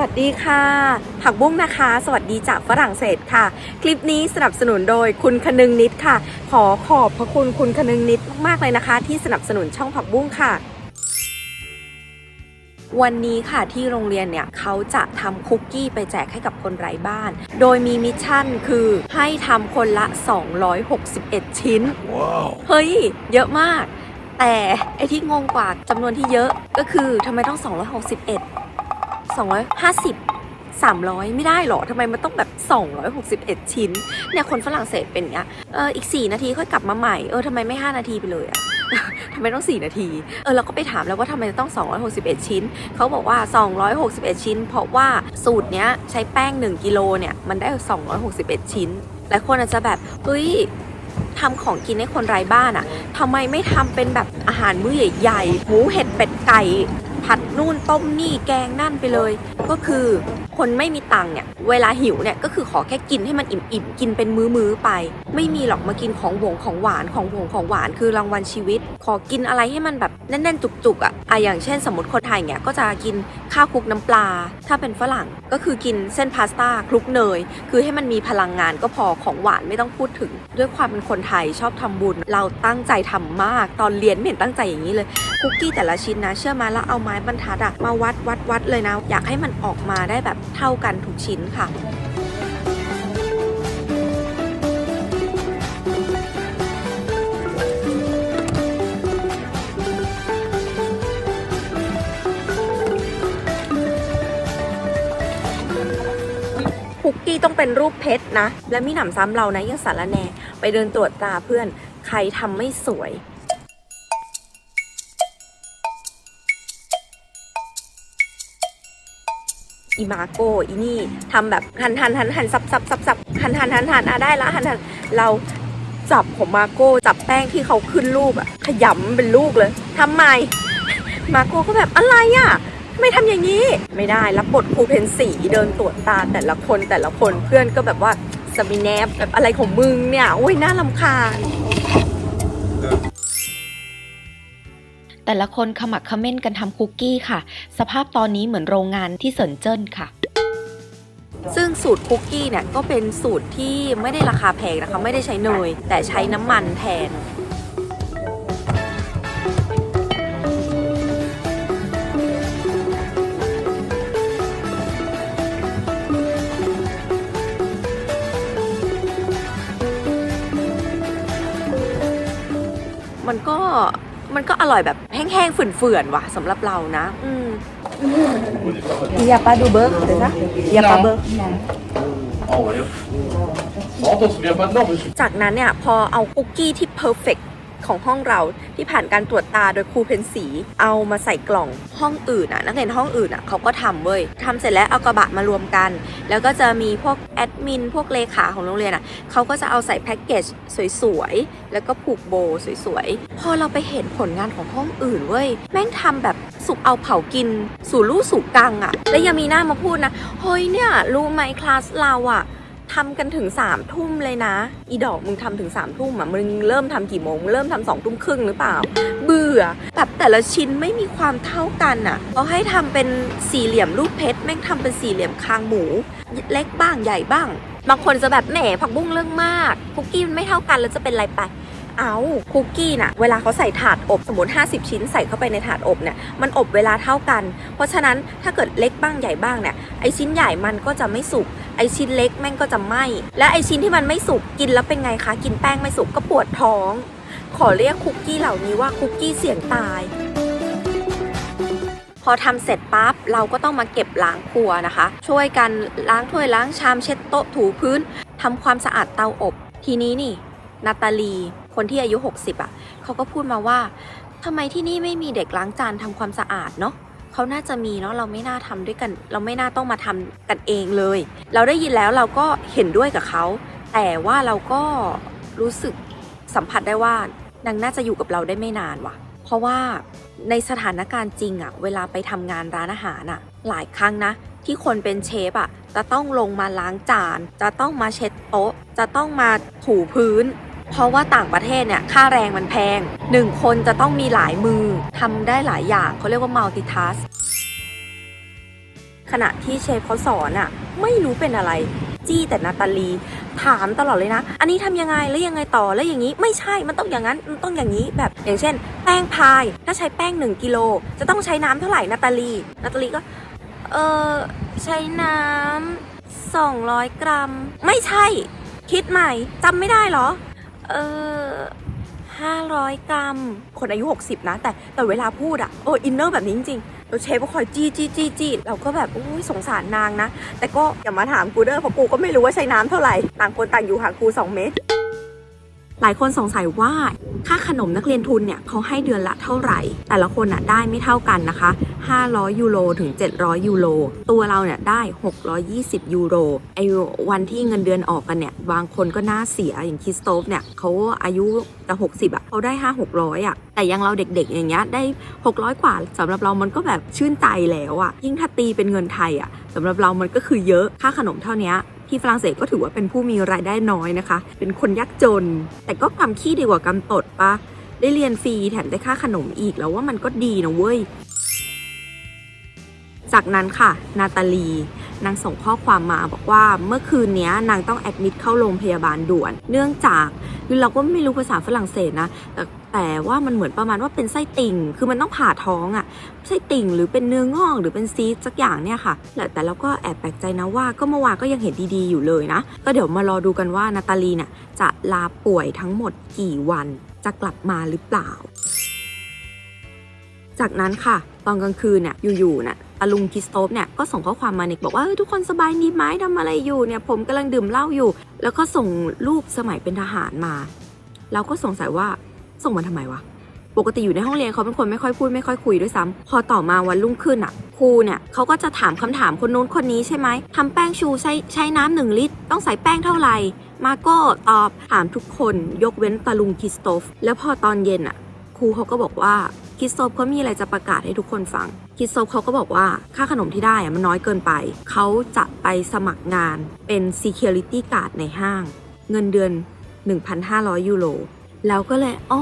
วัสดีค่ะ ผักบุ้งนะคะ สวัสดีจากฝรั่งเศสค่ะ คลิปนี้สนับสนุนโดยคุณคนึงนิดค่ะ ขอขอบพระคุณคุณคนึงนิดมากๆเลยนะคะ ที่สนับสนุนช่องผักบุ้งค่ะวันนี้ค่ะที่โรงเรียนเนี่ยเขาจะทำคุกกี้ไปแจกให้กับคนไร้บ้าน โดยมีมิชชั่นคือให้ทำคนละ 261 ชิ้นเฮ้ย เยอะมาก แต่ไอที่งงกว่าจำนวนที่เยอะก็คือทำไมต้อง 261 250 300 ไม่ได้หรอทำไมมันต้องแบบ 261 ชิ้น เนี่ยคนฝรั่งเศสเป็นอย่างเงี้ย เอออีก 4 นาทีค่อยกลับมาใหม่ เออทำไมไม่ 5 นาทีไปเลยอะทำไมต้อง 4 นาที เออเราก็ไปถามแล้วว่าทำไมต้อง 261 ชิ้น เขาบอกว่า 261 ชิ้น เพราะว่าสูตรเนี้ยใช้แป้ง 1 กิโลเนี่ย มันได้ 261 ชิ้น หลายคนอาจจะแบบเฮ้ยทำของกินให้คนไร้บ้านอะทำไมไม่ทำเป็นแบบอาหารมื้อใหญ่ๆหมูเห็ดเป็ดไก่ ผัดนู่นต้มนี่แกงนั่นไปเลย ก็คือ คนไม่มีตังค์เนี่ย เวลาหิวเนี่ยก็คือขอแค่กินให้มันอิ่มๆ กินเป็นมื้อๆไป ไม่มีหรอกมากินของหวงของหวานของหวงของหวานคือรางวัลชีวิต ขอกินอะไรให้มันแบบแน่นๆ จุกๆอะอะอย่างเช่นสมมติคนไทยเนี่ยก็จะกินข้าวคลุกน้ำปลา ถ้าเป็นฝรั่งก็คือกินเส้นพาสต้าคลุกเนย คือให้มันมีพลังงานก็พอของหวานไม่ต้องพูดถึง ด้วยความเป็นคนไทยชอบทำบุญ เราตั้งใจทำมาก ตอนเรียนไม่เห็นตั้งใจอย่างนี้เลยคุกกี้แต่ละชิ้นนะเชื่อมาแล้วเอาไม้บรรทัดอะมาวัดวัดวัดเลยนะ อยากให้มันออกมาได้แบบเท่ากันทุกชิ้นค่ะคุกกี้ต้องเป็นรูปเพชรนะ และมีหนำซ้ำเรานะยังสารแน ไปเดินตรวจตาเพื่อน ใครทำไม่สวย อีมาโกอีนี่ทำแบบหันหันหันหันสับสับสับสับหันหันหันหันอะได้ละหันหันเราจับของมาโก้จับแป้งที่เขาขึ้นรูปอะขยำเป็นลูกเลยทำไม มาโก้ก็แบบอะไรอะทำไมทำอย่างนี้ ไม่ได้รับบทครูเพนสีเดินตรวจตาแต่ละคนแต่ละคนเพื่อนก็แบบว่าสมิแนบแบบอะไรของมึงเนี่ยโอ้ยน่าลำคาญ แต่ละคนขมักเขม้นกันทำคุกกี้ค่ะ สภาพตอนนี้เหมือนโรงงานที่เซินเจิ้นค่ะ ซึ่งสูตรคุกกี้เนี่ยก็เป็นสูตรที่ไม่ได้ราคาแพงนะคะ ไม่ได้ใช้เนยแต่ใช้น้ำมันแทนมันก็ มันก็อร่อยแบบแห้งๆฝืนๆว่ะสำหรับเรานะ อืมอย่าปลาดูเบิร์กเดี๋ยวนะอย่าปลาเบิร์ก Oh, voyons. Non, t'en souviens pas de nom, monsieur จากนั้นเนี่ย พอเอาคุกกี้ที่เพอร์เฟก ของห้องเราที่ผ่านการตรวจตาโดยครูเพนสี เอามาใส่กล่องห้องอื่นอะนักเรียนห้องอื่นอะเขาก็ทำเว้ยทำเสร็จแล้วเอากระบะมารวมกัน แล้วก็จะมีพวกแอดมินพวกเลขาของโรงเรียนอะเขาก็จะเอาใส่แพ็กเกจสวยๆ แล้วก็ผูกโบสวยๆ พอเราไปเห็นผลงานของห้องอื่นเว้ยแม่งทำแบบสุกเอาเผากิน สู่ลู่สู่กังอะ แล้วยังมีหน้ามาพูดนะเฮ้ยเนี่ยรู้ไหมคลาสเราอะ ทำกันถึงสามทุ่มเลยนะ อีดอกมึงทำถึงสามทุ่มอะ มึงเริ่มทำกี่โมงมึงเริ่มทำสองทุ่มครึ่งหรือเปล่า เบื่อแบบแต่ละชิ้นไม่มีความเท่ากันอะเขาให้ทำเป็นสี่เหลี่ยมรูปเพชรแม่งทำเป็นสี่เหลี่ยมคางหมู เล็กบ้างใหญ่บ้าง บางคนจะแบบแหมผักบุ้งเรื่องมากคุกกี้มันไม่เท่ากันแล้วจะเป็นไรไป เอาคุกกี้น่ะเวลาเขาใส่ถาดอบสมมติ 50 ชิ้นใส่เข้าไปในถาดอบเนี่ยมันอบเวลาเท่ากัน เพราะฉะนั้นถ้าเกิดเล็กบ้างใหญ่บ้างเนี่ยไอชิ้นใหญ่มันก็จะไม่สุกไอชิ้นเล็กแม่งก็จะไหม้และไอชิ้นที่มันไม่สุกกินแล้วเป็นไงคะกินแป้งไม่สุกก็ปวดท้อง ขอเรียกคุกกี้เหล่านี้ว่าคุกกี้เสี่ยงตายพอทำเสร็จปั๊บเราก็ต้องมาเก็บล้างครัวนะคะ ช่วยกันล้างถ้วยล้างชามเช็ดโต๊ะถูพื้นทำความสะอาดเตาอบ ทีนี้นี่ นาตาลี คนที่อายุ 60อะเขาก็พูดมาว่าทำไมที่นี่ไม่มีเด็กล้างจานทำความสะอาดเนาะเขาน่าจะมีเนาะเราไม่น่าทำด้วยกัน เราไม่น่าต้องมาทำกันเองเลย เราได้ยินแล้วเราก็เห็นด้วยกับเขาแต่ว่าเราก็รู้สึกสัมผัสได้ว่านางน่าจะอยู่กับเราได้ไม่นานว่ะ เพราะว่าในสถานการณ์จริงอะเวลาไปทำงานร้านอาหารอะหลายครั้งนะ ที่คนเป็นเชฟอะจะต้องลงมาล้างจาน จะต้องมาเช็ดโต๊ะ จะต้องมาถูพื้น เพราะว่าต่างประเทศเนี่ยค่าแรงมันแพงหนึ่งคนจะต้องมีหลายมือทำได้หลายอย่างเขาเรียกว่า multitask ขณะที่เชฟเขาสอนอะไม่รู้เป็นอะไร จี้แต่นาตาลี ถามตลอดเลยนะ อันนี้ทำยังไงแล้วยังไงต่อแล้วอย่างนี้ ไม่ใช่มันต้องอย่างนั้นมันต้องอย่างนี้แบบอย่างเช่น แป้งพายถ้าใช้แป้ง 1กิโลจะต้องใช้น้ำเท่าไหร่นาตาลีนาตาลีก็เออใช้น้ำ200 กรัม ไม่ใช่ คิดใหม่จำไม่ได้เหรอ เออ500กรัม คนอายุ 60 นะ แต่แต่เวลาพูดอะโอ้อินเนอร์แบบนี้จริงๆเราเชฟก็คอยจี้จี้จี้จี้เราก็แบบอุ้ยสงสารนางนะ แต่ก็อย่ามาถามกูเด้อเพราะกูก็ไม่รู้ว่าใช้น้ำเท่าไหร่ ต่างคนต่างอยู่ห่างกู 2 เมตร หลายคนสงสัยว่าค่าขนมนักเรียนทุนเนี่ยเขาให้เดือนละเท่าไหร่ แต่ละคนน่ะได้ไม่เท่ากันนะคะ 500 ยูโรถึง 700 ยูโร ตัวเราเนี่ยได้ 620 ยูโร ไอ้วันที่เงินเดือนออกกันเนี่ย บางคนก็น่าเสียอย่างคริสโตฟเนี่ยเขาอายุจะ60 อะ เขาได้ 5 600 อะ แต่ยังเราเด็กๆอย่างเงี้ยได้ 600 กว่าสำหรับเรามันก็แบบชื่นใจแล้วอะ ยิ่งถ้าตีเป็นเงินไทยอะสำหรับเรามันก็คือเยอะค่าขนมเท่านี้ ที่ฝรั่งเศสก็ถือว่าเป็นผู้มีรายได้น้อยนะคะ เป็นคนยากจน แต่ก็กำขี้ดีกว่ากำตดปะได้เรียนฟรีแถมได้ค่าขนมอีกแล้วว่ามันก็ดีนะเว้ย จากนั้นค่ะ นาตาลี นางส่งข้อความมาบอกว่าเมื่อคืนนี้นางต้องแอดมิดเข้าโรงพยาบาลด่วน เนื่องจากคือเราก็ไม่รู้ภาษาฝรั่งเศสนะแต่ แต่ว่ามันเหมือนประมาณว่าเป็นไส้ติ่ง คือมันต้องผ่าท้องอะ่ะ ไส้ติ่งหรือเป็นเนื้องอกหรือเป็นซีสสักอย่างเนี่ยค่ะแต่แต่เราก็แอบแปลกใจนะว่าก็เมื่อวานก็ยังเห็นดีๆอยู่เลยนะ ก็เดี๋ยวมารอดูกันว่านาตาลีเนี่ยจะลาป่วยทั้งหมดกี่วันจะกลับมาหรือเปล่า จากนั้นค่ะ ตอนกลางคืนเนี่ยอยู่ๆน่ะตาลุงคิสโตฟเนี่ยก็ส่งข้อความมาเนกบอกว่าทุกคนสบายดีไหมทำอะไรอยู่เนี่ยผมกำลังดื่มเหล้าอยู่ แล้วก็ส่งรูปสมัยเป็นทหารมา เราก็สงสัยว่า ส่งมาทำไมวะปกติอยู่ในห้องเรียนเขาเป็นคนไม่ค่อยพูดไม่ค่อยคุยด้วยซ้ำพอต่อมาวันรุ่งขึ้นอะครูเนี่ยเขาก็จะถามคำถามคนนู้นคนนี้ใช่ไหมทำแป้งชูใช้ใช้น้ำหนึ่งลิตร ต้องใส่แป้งเท่าไหร่ มาโก้ตอบถามทุกคนยกเว้นตาลุงคิสโตฟ แล้วพอตอนเย็นอะครูเขาก็บอกว่าคิสโตฟเขามีอะไรจะประกาศให้ทุกคนฟังคิสโตฟเขาก็บอกว่าค่าขนมที่ได้อะมันน้อยเกินไป เขาจะไปสมัครงานเป็น Security Guard ในห้าง เงินเดือน 1,500 ยูโร แล้วก็เลย อ๋อ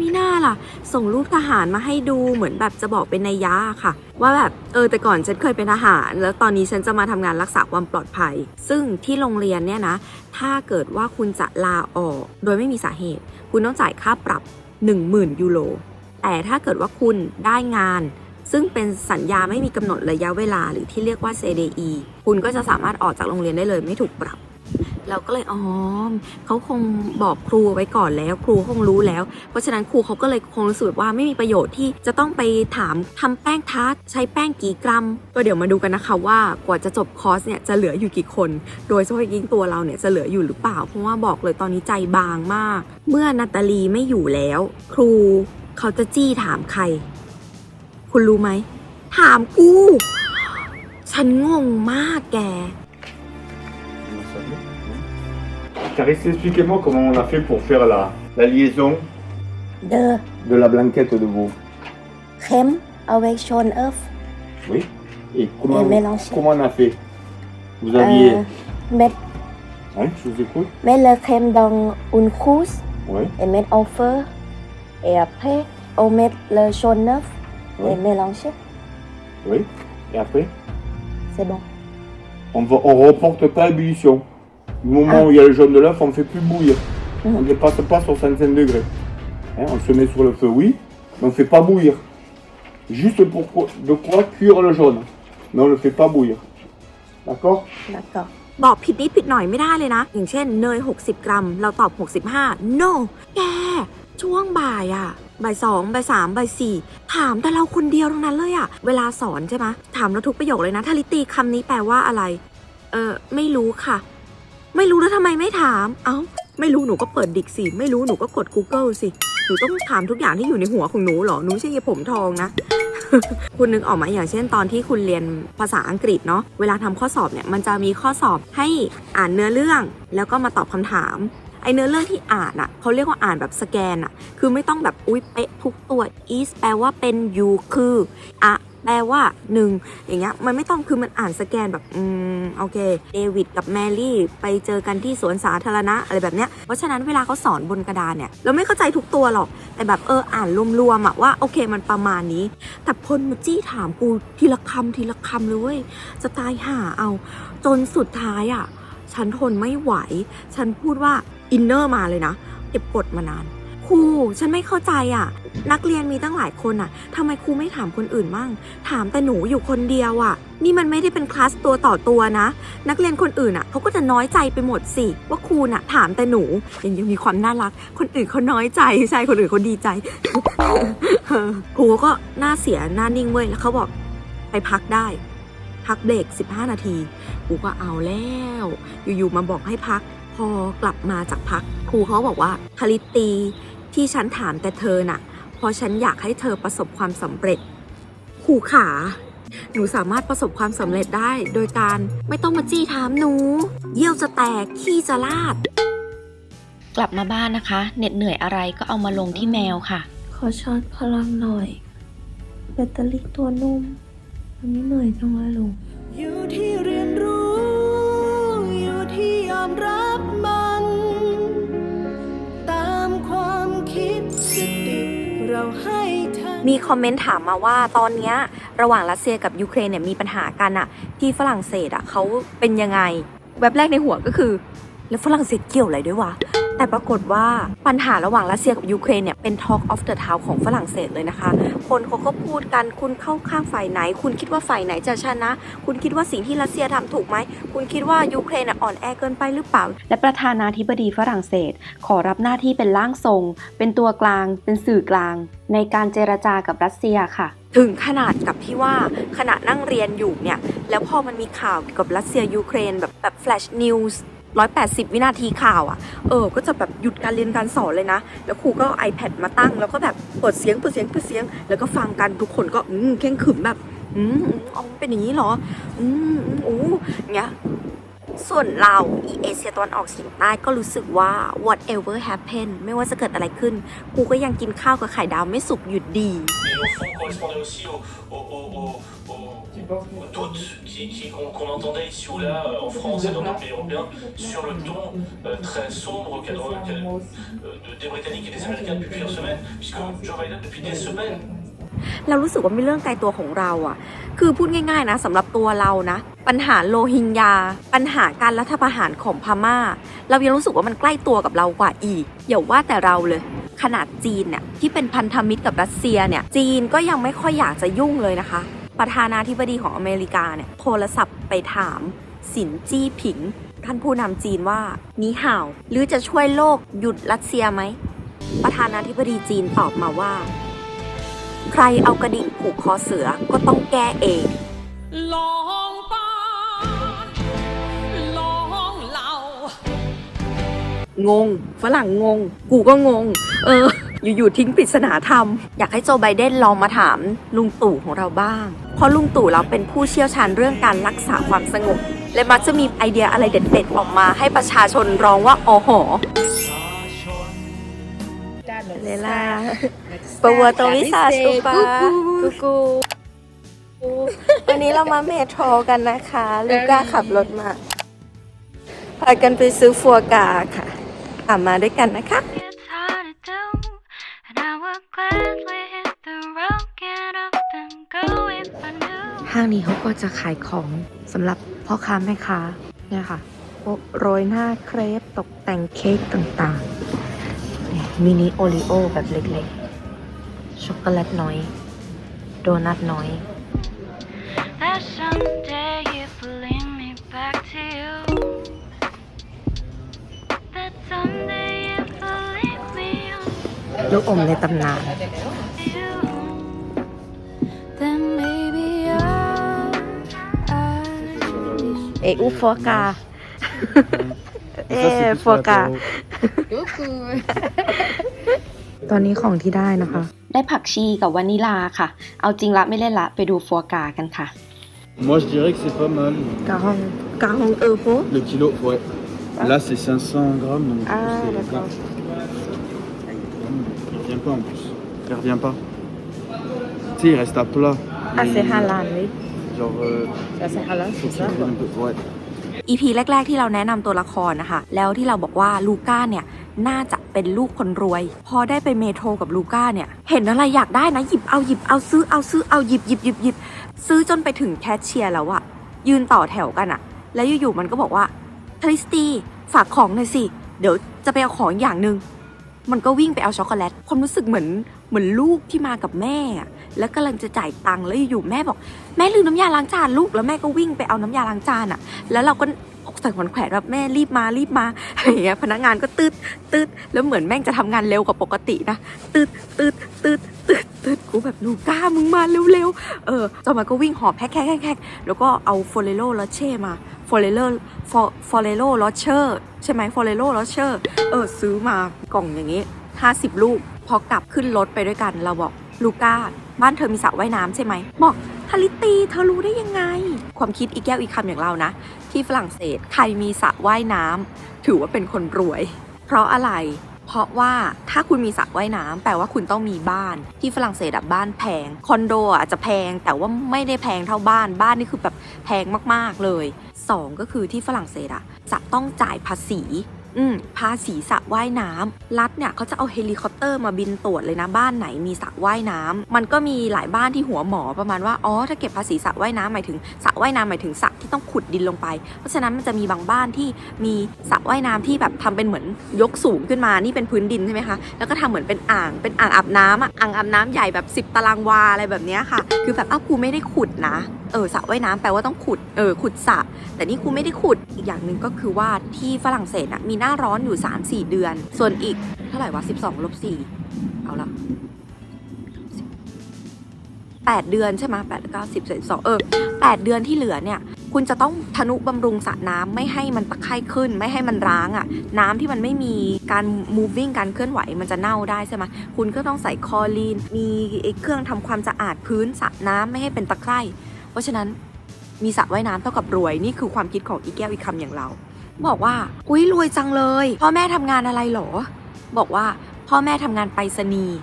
มีหน้าล่ะ ส่งรูปทหารมาให้ดูเหมือนแบบจะบอกเป็นนัยยะค่ะ ว่าแบบเออแต่ก่อนฉันเคยเป็นทหาร แล้วตอนนี้ฉันจะมาทำงานรักษาความปลอดภัย ซึ่งที่โรงเรียนเนี่ยนะ ถ้าเกิดว่าคุณจะลาออก โดยไม่มีสาเหตุ คุณต้องจ่ายค่าปรับ 10,000 ยูโร แต่ถ้าเกิดว่าคุณได้งานซึ่งเป็นสัญญาไม่มีกำหนดระยะเวลาหรือที่เรียกว่า CDE คุณก็จะสามารถออกจากโรงเรียนได้เลยไม่ถูกปรับ เราก็เลยอ๋อเขาคงบอกครูไว้ก่อนแล้ว ครูคงรู้แล้ว เพราะฉะนั้นครูเขาก็เลยคงรู้สึกว่าไม่มีประโยชน์ที่จะต้องไปถามทำแป้งทาร์ตใช้แป้งกี่กรัม ก็เดี๋ยวมาดูกันนะคะว่ากว่าจะจบคอร์สเนี่ยจะเหลืออยู่กี่คน โดยเฉพาะยิ่งตัวเราเนี่ยจะเหลืออยู่หรือเปล่า เพราะว่าบอกเลยตอนนี้ใจบางมาก เมื่อนาตาลีไม่อยู่แล้ว ครูเขาจะจี้ถามใคร คุณรู้ไหมถามกู ฉันงงมากแก Carisse, expliquez-moi comment on a fait pour faire la, la liaison เดอ de la blanquette de veau. เข็มเอาไว้ชนเอิฟ Oui. Et comment, Et mélanger. comment on a fait Vous aviez... เม็ด Hein, je vous écoute เม็ดละเค็มดองอุนคูส Oui. เอเม็ดออฟเฟอร์เอเพโอเม็ดละชนเนฟเอ Oui. เมลังเช Oui. Et après เซบอง on, va, on reporte pas à ébullition. Du moment Ah. où il y a le jaune de l'œuf, on ne fait plus bouillir. Mhm. On ne dépasse pas 65 degrés. Hein, on se met sur le feu, oui, mais on ne fait pas bouillir. Juste pour quoi- de quoi cuire le jaune. Mais on ne le fait pas bouillir. D'accord แล้วก็บอกผิดนิดผิดหน่อยไม่ได้เลยนะ อย่างเช่นเนย 60 กรัม เราตอบ 65 no แกช่วงบ่ายอะบ่ายสองบ่ายสามบ่ายสี่ถามแต่เราคนเดียวทั้งนั้นเลยอะเวลาสอนใช่ไหมถามเราทุกประโยคเลยนะทาริตีคำนี้แปลว่าอะไร เออไม่รู้ค่ะ ไม่รู้แล้วทำไมไม่ถาม เอ้า ไม่รู้หนูก็เปิดดิกสิ ไม่รู้หนูก็กด Google สิ หนูต้องถามทุกอย่างที่อยู่ในหัวของหนูเหรอ หนูไม่ใช่ยายผมทองนะ คุณนึกออกไหมอย่างเช่นตอนที่คุณเรียนภาษาอังกฤษเนาะ เวลาทำข้อสอบเนี่ยมันจะมีข้อสอบให้อ่านเนื้อเรื่อง แล้วก็มาตอบคำถาม ไอเนื้อเรื่องที่อ่านอะเขาเรียกว่าอ่านแบบสแกนอะคือไม่ต้องแบบอุ้ยเป๊ะทุกตัว is แปลว่าเป็น you คืออะ แปลว่าหนึ่งอย่างเงี้ยมันไม่ต้องคือมันอ่านสแกนแบบอืมมโอเคเดวิดกับแมรี่ไปเจอกันที่สวนสาธารณะอะไรแบบเนี้ยเพราะฉะนั้นเวลาเขาสอนบนกระดานเนี่ยเราไม่เข้าใจทุกตัวหรอก แต่แบบเอออ่านรวมๆอะว่าโอเคมันประมาณนี้ แต่พลมาจี้ถามกูทีละคำทีละคำเลยเว้ยจะตายห่าเอา จนสุดท้ายอะฉันทนไม่ไหว ฉันพูดว่าอินเนอร์มาเลยนะเก็บกดมานาน ครูฉันไม่เข้าใจอะนักเรียนมีตั้งหลายคนอะทำไมครูไม่ถามคนอื่นมั่ง ถามแต่หนูอยู่คนเดียวอะนี่มันไม่ได้เป็นคลาสตัวต่อตัวนะ นักเรียนคนอื่นอะเขาก็จะน้อยใจไปหมดสิ ว่าครูน่ะถามแต่หนูยังยังมีความน่ารัก คนอื่นเขาน้อยใจใช่คนอื่นเขาดีใจครูก็หน้าเสียหน้านิ่งเว้ยแล้วเขาบอกไปพักได้พักเบรก 15 นาทีครูก็เอาแล้ว อยู่ๆ มาบอกให้พัก พอกลับมาจากพัก ครูเขาบอกว่าคาริตี ที่ฉันถามแต่เธอน่ะ เพราะฉันอยากให้เธอประสบความสำเร็จครูขา หนูสามารถประสบความสำเร็จได้ โดยการไม่ต้องมาจี้ถามหนู เยี่ยวจะแตก ขี้จะลาด กลับมาบ้านนะคะ เหน็ดเหนื่อยอะไรก็เอามาลงที่แมวค่ะ ขอชาร์จพลังหน่อย แบตเตอรี่ตัวนุ่มวันนี้เหนื่อยจังเลยลุง อยู่ที่เรียนรู้ อยู่ที่ยอมรับ มีคอมเมนต์ถามมาว่าตอนเนี้ยระหว่างรัสเซียกับยูเครนเนี่ยมีปัญหากันอะที่ฝรั่งเศสอะเขาเป็นยังไง แว็บแรกในหัวก็คือ แล้วฝรั่งเศสเกี่ยวอะไรด้วยวะ แต่ปรากฏว่าปัญหาระหว่างรัสเซียกับยูเครนเนี่ยเป็น Talk of the Town ของฝรั่งเศสเลยนะคะ คนเขาก็พูดกันคุณเข้าข้างฝ่ายไหน คุณคิดว่าฝ่ายไหนจะชนะ คุณคิดว่าสิ่งที่รัสเซียทำถูกไหม คุณคิดว่ายูเครนอะอ่อนแอเกินไปหรือเปล่า และประธานาธิบดีฝรั่งเศส ขอรับหน้าที่เป็นล่างทรง เป็นตัวกลาง เป็นสื่อกลาง ในการเจรจากับรัสเซียค่ะถึงขนาดกับที่ว่าขณะนั่งเรียนอยู่เนี่ย แล้วพอมันมีข่าวเกี่ยวกับรัสเซียยูเครนแบบแบบแฟลชนิวส์ 180 วินาทีข่าวอะ่ะ เออ ก็จะแบบหยุดการเรียนการสอนเลยนะ แล้วครูก็เอา iPad มาตั้ง แล้วก็แบบเปิดเสียงเปิดเสียงเปิดเสียง แล้วก็ฟังกันทุกคนก็อืมเข่งขึมแบบ อืมอ๋อเป็นอย่างนี้เหรอ อืมอืมโอ้เงี้ยส่วนเราอีเอเชียตะวันออกเฉียงใต้ก็รู้สึกว่า whatever happen ไม่ว่าจะเกิดอะไรขึ้นครูก็ยังกินข้าวกับไข่ดาวไม่สุกหยุด qu'ils pensent qu'on Tout qui- qui- qu'on qu'on entendait ici ou là en France et dans d'autres pays européens sur le ton euh, très sombre qu'a- qu'a- euh, de- des Britanniques et des Américains depuis plusieurs semaines, puisque Joe Biden, depuis des semaines, เรารู้สึกว่าเป็นเรื่องไกลตัวของเราอะคือพูดง่ายๆนะสำหรับตัวเรานะ ปัญหาโลฮิงญาปัญหาการรัฐประหารของพม่า เรายังรู้สึกว่ามันใกล้ตัวกับเรากว่าอีกอย่าว่าแต่เราเลย ขนาดจีนเนี่ยที่เป็นพันธมิตรกับรัสเซียเนี่ย จีนก็ยังไม่ค่อยอยากจะยุ่งเลยนะคะ ประธานาธิบดีของอเมริกาเนี่ยโทรศัพท์ไปถามสินจี้ผิง ท่านผู้นำจีนว่านีห่าว หรือจะช่วยโลกหยุดรัสเซียไหม ประธานาธิบดีจีนตอบมาว่า ใครเอากระดิ่งผูกคอเสือก็ต้องแก้เองลองปานลองเล่างง ฝรั่งงง กูก็งง เออ อยู่ๆทิ้งปริศนาธรรม อยากให้โจไบเดนลองมาถามลุงตู่ของเราบ้าง เพราะลุงตู่เราเป็นผู้เชี่ยวชาญเรื่องการรักษาความสงบ และมักจะมีไอเดียอะไรเด็ดๆออกมาให้ประชาชนร้องว่าอ๋อหอเลล่าปวัวโตวิสาสุปากูกูวันนี้เรามาเมโทรกันนะคะ ลูก้าขับรถมาพากันไปซื้อฟัวกราค่ะตามมาด้วยกันนะคะ ห้างนี้เขาก็จะขายของสำหรับพ่อค้าแม่ค้าเนี่ยค่ะพวกโรยหน้าเครปตกแต่งเค้กต่างๆเนี่ยมินิโอริโอแบบเล็กๆ ช็อกโกแลตน้อย โดนัทน้อย That someday ลูกอมในตำนาน to you. Then maybe I, I เออุฟัวกา เอฟัวกา ตอนนี้ของที่ได้นะคะ ได้ผักชีกับวานิลาค่ะ เอาจริงละไม่เล่นละไปดูฟัวกรากันค่ะ Moi, je dirais que c'est pas mal. กาฮองกาฮองเออโฟ Le kilo, ouais. Là, c'est 500 grammes. Donc Ah, c'est- d'accord. Il revient pas en plus. Il revient pas. Tu sais, il reste à plat. อา Et- เซฮาลานเลย Genre. Ouais. EP แรก ๆ ที่เราแนะนำตัวละครนะคะ แล้วที่เราบอกว่าลูก้าเนี่ย น่าจะเป็นลูกคนรวย พอได้ไปเมโทรกับลูก้าเนี่ย เห็นอะไรอยากได้นะ หยิบเอาหยิบเอาซื้อเอาซื้อเอาหยิบหยิบหยิบหยิบซื้อจนไปถึงแคชเชียร์แล้วอะยืนต่อแถวกันอะแล้วอยู่ๆมันก็บอกว่าทริสตีฝากของหน่อยสิ เดี๋ยวจะไปเอาของอย่างหนึ่ง มันก็วิ่งไปเอาช็อกโกแลตความรู้สึกเหมือนเหมือนลูกที่มากับแม่ แล้วกำลังจะจ่ายตังค์แล้วอยู่แม่บอก แม่ลืมน้ำยาล้างจานลูกแล้วแม่ก็วิ่งไปเอาน้ำยาล้างจานอะแล้วเราก็อกใส่ขวัญแขวนแบบแม่รีบมารีบมาอะไรเงี้ยพนักงานก็ตืดตืดแล้วเหมือนแม่งจะทำงานเร็วกว่าปกตินะตืดตืดตืดตืดตืดกูแบบลูกล้ามึงมาเร็วๆเออจอมาก็วิ่งหอบแฮกแฮกแฮกแฮกแล้วก็เอาฟอเรโลลอเช่มาฟอเรโลฟอเรโลลอเชอร์ใช่ไหมฟอเรโลลอเชอร์เออซื้อมากล่องอย่างงี้ 50 ลูก พอกลับขึ้นรถไปด้วยกันเราบอก ลูก้าบ้านเธอมีสระว่ายน้ำใช่ไหมบอกทาริตีเธอรู้ได้ยังไง ความคิดอีกแก้วอีกคำอย่างเรานะ ที่ฝรั่งเศสใครมีสระว่ายน้ำถือว่าเป็นคนรวย เพราะอะไร เพราะว่าถ้าคุณมีสระว่ายน้ำแปลว่าคุณต้องมีบ้าน ที่ฝรั่งเศสอะบ้านแพงคอนโดอาจจะแพงแต่ว่าไม่ได้แพงเท่าบ้านบ้านนี่คือแบบแพงมากๆเลยสองก็คือที่ฝรั่งเศสอะจะต้องจ่ายภาษี อืมภาษีสระว่ายน้ำรัฐเนี่ยเขาจะเอาเฮลิคอปเตอร์มาบินตรวจเลยนะบ้านไหนมีสระว่ายน้ำมันก็มีหลายบ้านที่หัวหมอประมาณว่าอ๋อถ้าเก็บภาษีสระว่ายน้ำหมายถึงสระว่ายน้ำหมายถึงสระที่ต้องขุดดินลงไป เพราะฉะนั้นมันจะมีบางบ้านที่มีสระว่ายน้ำที่แบบทำเป็นเหมือนยกสูงขึ้นมานี่เป็นพื้นดินใช่ไหมคะแล้วก็ทำเหมือนเป็นอ่างเป็นอ่างอาบน้ำอะอ่างอาบน้ำใหญ่แบบ 10 ตารางวาอะไรแบบนี้ค่ะ คือแบบอ้าวกูไม่ได้ขุดนะ เออสระว่ายน้ำแปลว่าต้องขุดเออขุดสระแต่นี่กูไม่ได้ขุดอีกอย่างหนึ่งก็คือว่าที่ฝรั่งเศสนะมีหน้าร้อนอยู่ 3-4 เดือน ส่วนอีกเท่าไหร่วะ12ลบ4เอาละ8 เดือนใช่ไหม8 9 10 12เออ8เดือนที่เหลือเนี่ย คุณจะต้องทนุบำรุงสระน้ำไม่ให้มันตะไคร่ขึ้น ไม่ให้มันร้างอะ่ะ น้ำที่มันไม่มีการ moving การเคลื่อนไหวมันจะเน่าได้ใช่ไหมคุณก็ต้องใส่คอรีน มีเครื่องทำความสะอาดพื้นสระน้ำไม่ให้เป็นตะไคร่ เพราะฉะนั้นมีสระว่ายน้ำเท่ากับรวยนี่คือความคิดของอีแก้วอีกคำอย่างเรา บอกว่าอุ้ยรวยจังเลย พ่อแม่ทำงานอะไรหรอ บอกว่าพ่อแม่ทำงานไปรษณีย์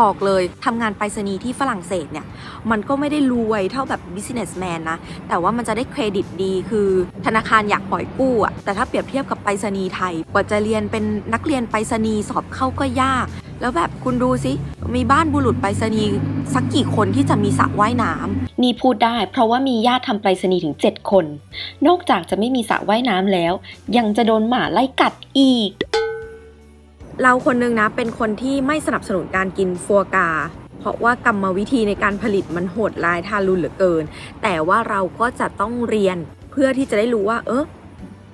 บอกเลยทำงานไปรษณีย์ที่ฝรั่งเศสเนี่ย มันก็ไม่ได้รวยเท่าแบบ businessman นะ แต่ว่ามันจะได้เครดิตดีคือธนาคารอยากปล่อยกู้อะแต่ถ้าเปรียบเทียบกับไปรษณีย์ไทยกว่าจะเรียนเป็นนักเรียนไปรษณีย์สอบเข้าก็ยาก แล้วแบบคุณดูสิ มีบ้านบุรุษไปรษณีย์สักกี่คนที่จะมีสระว่ายน้ำนี่พูดได้เพราะว่ามีญาติทำไปรษณีย์ถึง 7 คน นอกจากจะไม่มีสระว่ายน้ำแล้ว ยังจะโดนหมาไล่กัดอีก เราคนนึงนะเป็นคนที่ไม่สนับสนุนการกินฟัวกราเพราะว่ากรรมวิธีในการผลิตมันโหดร้ายทารุณเหลือเกิน แต่ว่าเราก็จะต้องเรียนเพื่อที่จะได้รู้ว่า เออ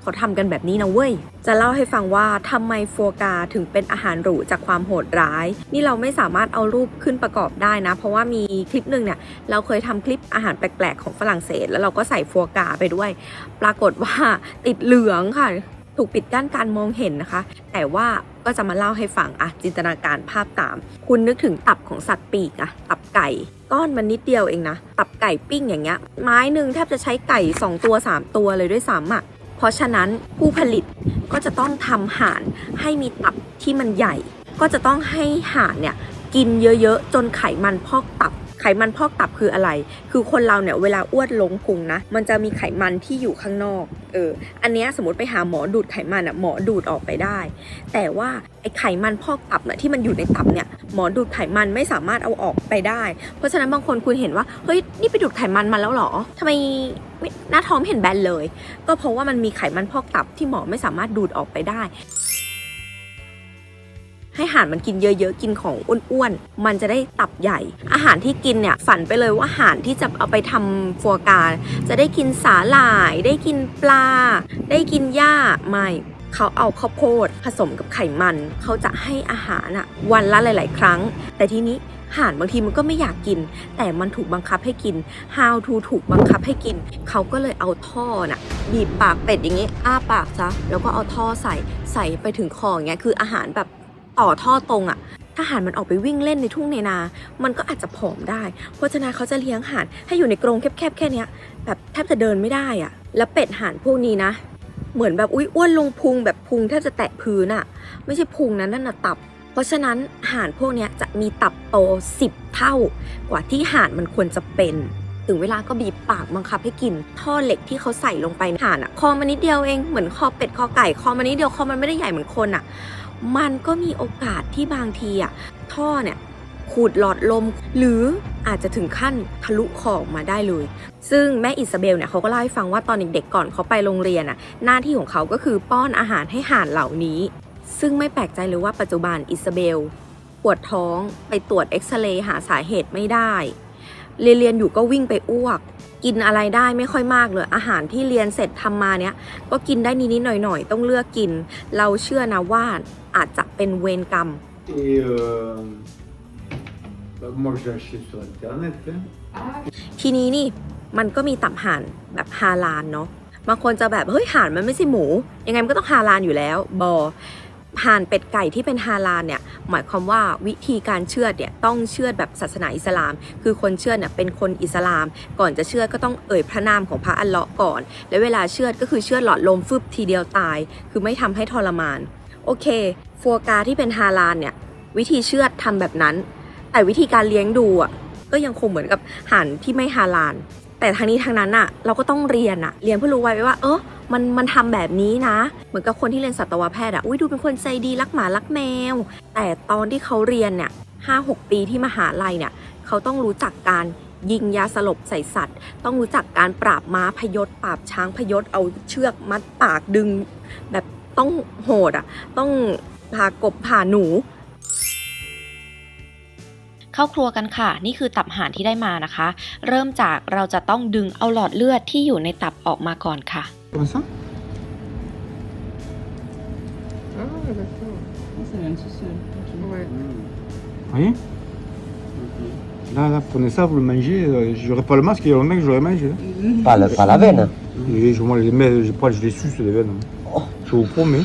เขาทำกันแบบนี้นะเว้ย จะเล่าให้ฟังว่าทำไมฟัวกราถึงเป็นอาหารหรูจากความโหดร้าย นี่เราไม่สามารถเอารูปขึ้นประกอบได้นะ เพราะว่ามีคลิปหนึ่งเนี่ยเราเคยทำคลิปอาหารแปลกๆของฝรั่งเศส แล้วเราก็ใส่ฟัวกราไปด้วย ปรากฏว่าติดเหลืองค่ะ ถูกปิดกั้นการมองเห็นนะคะ แต่ว่าก็จะมาเล่าให้ฟังอะจินตนาการภาพตาม คุณนึกถึงตับของสัตว์ปีกอะตับไก่ก้อนมันนิดเดียวเองนะ ตับไก่ปิ้งอย่างเงี้ย ไม้หนึ่งแทบจะใช้ไก่ 2 ตัว 3 ตัวเลยด้วยซ้ำอะ เพราะฉะนั้นผู้ผลิตก็จะต้องทำห่านให้มีตับที่มันใหญ่ ก็จะต้องให้ห่านเนี่ยกินเยอะๆ จนไขมันพอกตับ ไขมันพอกตับคืออะไร คือคนเราเนี่ยเวลาอ้วนลงพุงนะ มันจะมีไขมันที่อยู่ข้างนอก เออ อันนี้สมมติไปหาหมอดูดไขมันอะหมอดูดออกไปได้ แต่ว่าไอไขมันพอกตับเนี่ยที่มันอยู่ในตับเนี่ยหมอดูดไขมันไม่สามารถเอาออกไปได้ เพราะฉะนั้นบางคนคุณเห็นว่าเฮ้ยนี่ไปดูดไขมันมาแล้วหรอทำไมหน้าท้องเห็นแบนเลย ก็เพราะว่ามันมีไขมันพอกตับที่หมอไม่สามารถดูดออกไปได้ ให้ห่านมันกินเยอะๆ กินของอ้วนๆ มันจะได้ตับใหญ่ อาหารที่กินเนี่ยฝันไปเลยว่าห่านที่จะเอาไปทำฟัวกราจะได้กินสาหร่าย ได้กินปลา ได้กินหญ้าไม่เขาเอาข้าวโพดผสมกับไขมัน เขาจะให้อาหารอะวันละหลาย ๆ ครั้ง แต่ทีนี้ห่านบางทีมันก็ไม่อยากกิน แต่มันถูกบังคับให้กิน how to ถูกบังคับให้กิน เขาก็เลยเอาท่อน่ะบีบปากเป็ดอย่างงี้ อ้าปากซะ แล้วก็เอาท่อใส่ใส่ไปถึงคออย่างเงี้ย คืออาหารแบบ ต่อท่อตรงอะถ้าห่านมันออกไปวิ่งเล่นในทุ่งในนา มันก็อาจจะผอมได้ เพราะฉะนั้นเขาจะเลี้ยงห่านให้อยู่ในกรงแคบๆแค่เนี้ยแบบแทบจะเดินไม่ได้อะแล้วเป็ดห่านพวกนี้นะ เหมือนแบบอุ้ยอ้วนลงพุงแบบพุงแทบจะแตะพื้นอะไม่ใช่พุงนั้นนั่นน่ะตับ เพราะฉะนั้นห่านพวกนี้จะมีตับโต 10 เท่า กว่าที่ห่านมันควรจะเป็นถึงเวลาก็บีบปากบังคับให้กิน ท่อเหล็กที่เขาใส่ลงไปในห่านอะคอมันนิดเดียวเองเหมือนคอเป็ดคอไก่คอมันนิดเดียวคอมันไม่ได้ใหญ่เหมือนคนอะ มันก็มีโอกาสที่บางทีอะท่อเนี่ยขูดหลอดลม หรืออาจจะถึงขั้นทะลุคอออกมาได้เลย ซึ่งแม่อิซาเบลเนี่ยเขาก็เล่าให้ฟังว่าตอนเด็กๆก่อนเขาไปโรงเรียนอะหน้าที่ของเขาก็คือป้อนอาหารให้ห่านเหล่านี้ ซึ่งไม่แปลกใจเลยว่าปัจจุบันอิซาเบลปวดท้องไปตรวจเอ็กซเรย์หาสาเหตุไม่ได้ เรียนเรียนอยู่ก็วิ่งไปอ้วก กินอะไรได้ไม่ค่อยมากเลย อาหารที่เรียนเสร็จทำมาเนี้ยก็กินได้นิดๆหน่อยๆ ต้องเลือกกิน เราเชื่อนะว่าอาจจะเป็นเวรกรรม Et euh, bah, moi, je l'ai acheté sur Internet. hein. ทีนี้นี่มันก็มีตับห่านแบบฮาลานเนาะบางคนจะแบบเฮ้ยห่านมันไม่ใช่หมู ยังไงมันก็ต้องฮาลานอยู่แล้ว บอ ห่านเป็ดไก่ที่เป็นฮาลานเนี่ยหมายความว่าวิธีการเชือดเนี่ยต้องเชือดแบบศาสนาอิสลาม คือคนเชือดเนี่ยเป็นคนอิสลาม ก่อนจะเชือดก็ต้องเอ่ยพระนามของพระอัลเลาะห์ก่อน แล้วเวลาเชือดก็คือเชือดหลอดลมฟึบทีเดียวตาย คือไม่ทำให้ทรมาน โอเค ฟัวกาที่เป็นฮาลานเนี่ยวิธีเชือดทำแบบนั้น แต่วิธีการเลี้ยงดูอะก็ยังคงเหมือนกับห่านที่ไม่ฮาลาลแต่ทางนี้ทางนั้นอะเราก็ต้องเรียนอะเรียนเพื่อรู้ไว้ว่าเออ มันมันทำแบบนี้นะ เหมือนกับคนที่เรียนสัตวแพทย์อะอุ้ยดูเป็นคนใจดีรักหมารักแมว แต่ตอนที่เขาเรียนเนี่ยห้าหกปีที่มหาลัยเนี่ยเขาต้องรู้จักการยิงยาสลบใส่สัตว์ ต้องรู้จักการปราบม้าพยศปราบช้างพยศเอาเชือกมัดปากดึง แบบต้องโหดอะต้องพากบผ่าหนู เข้าครัวกันค่ะ นี่คือตับห่านที่ได้มานะคะ เริ่มจากเราจะต้องดึงเอาหลอดเลือดที่อยู่ในตับออกมาก่อนค่ะ Comme ça Vous voyez Là, là, prenez ça, vous le mangez. euh, J'aurais pas le masque, il y a longtemps que je l'aurais mangé. hein. Pas, la- pas la veine. Et je, moi, les mets, je, pas, je les suce, les veines. Je vous promets.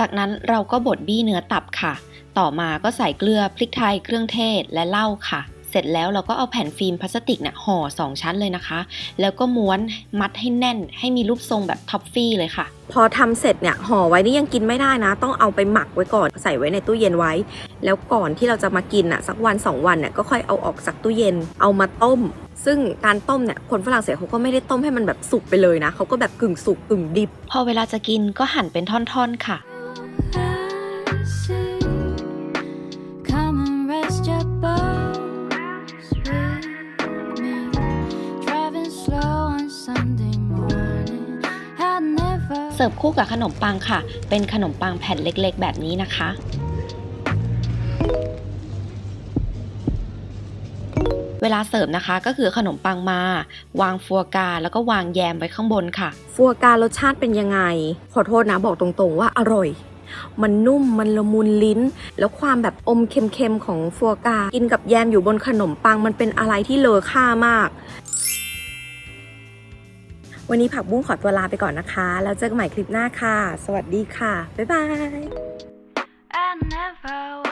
จากนั้นเราก็บดบี้เนื้อตับค่ะ ต่อมาก็ใส่เกลือพริกไทยเครื่องเทศและเหล้าค่ะ เสร็จแล้วเราก็เอาแผ่นฟิล์มพลาสติกเนี่ยห่อสองชั้นเลยนะคะ แล้วก็ม้วนมัดให้แน่น ให้มีรูปทรงแบบท็อฟฟี่เลยค่ะ พอทำเสร็จเนี่ยห่อไว้นี่ยังกินไม่ได้นะ ต้องเอาไปหมักไว้ก่อนใส่ไว้ในตู้เย็นไว้ แล้วก่อนที่เราจะมากินอะสักวันสองวันเนี่ยก็ค่อยเอาออกจากตู้เย็นเอามาต้มซึ่งการต้มเนี่ยคนฝรั่งเศสเขาก็ไม่ได้ต้มให้มันแบบสุกไปเลยนะเขาก็แบบกึ่งสุกกึ่งดิบ พอเวลาจะกินก็หั่นเป็นท่อนๆค่ะ เสิร์ฟคู่กับขนมปังค่ะ เป็นขนมปังแผ่นเล็กๆ แบบนี้นะคะ เวลาเสิร์ฟนะคะก็คือขนมปังมา วางฟัวกาแล้วก็วางแยมไว้ข้างบนค่ะ ฟัวการสชาติเป็นยังไง ขอโทษนะบอกตรงๆว่าอร่อยมันนุ่มมันละมุนลิ้น แล้วความแบบอมเค็มๆของฟัวกา กินกับแยมอยู่บนขนมปังมันเป็นอะไรที่เลอค่ามาก วันนี้ผักบุ้งขอตัวลาไปก่อนนะคะ แล้วเจอกันใหม่คลิปหน้าค่ะ สวัสดีค่ะ บ๊ายบาย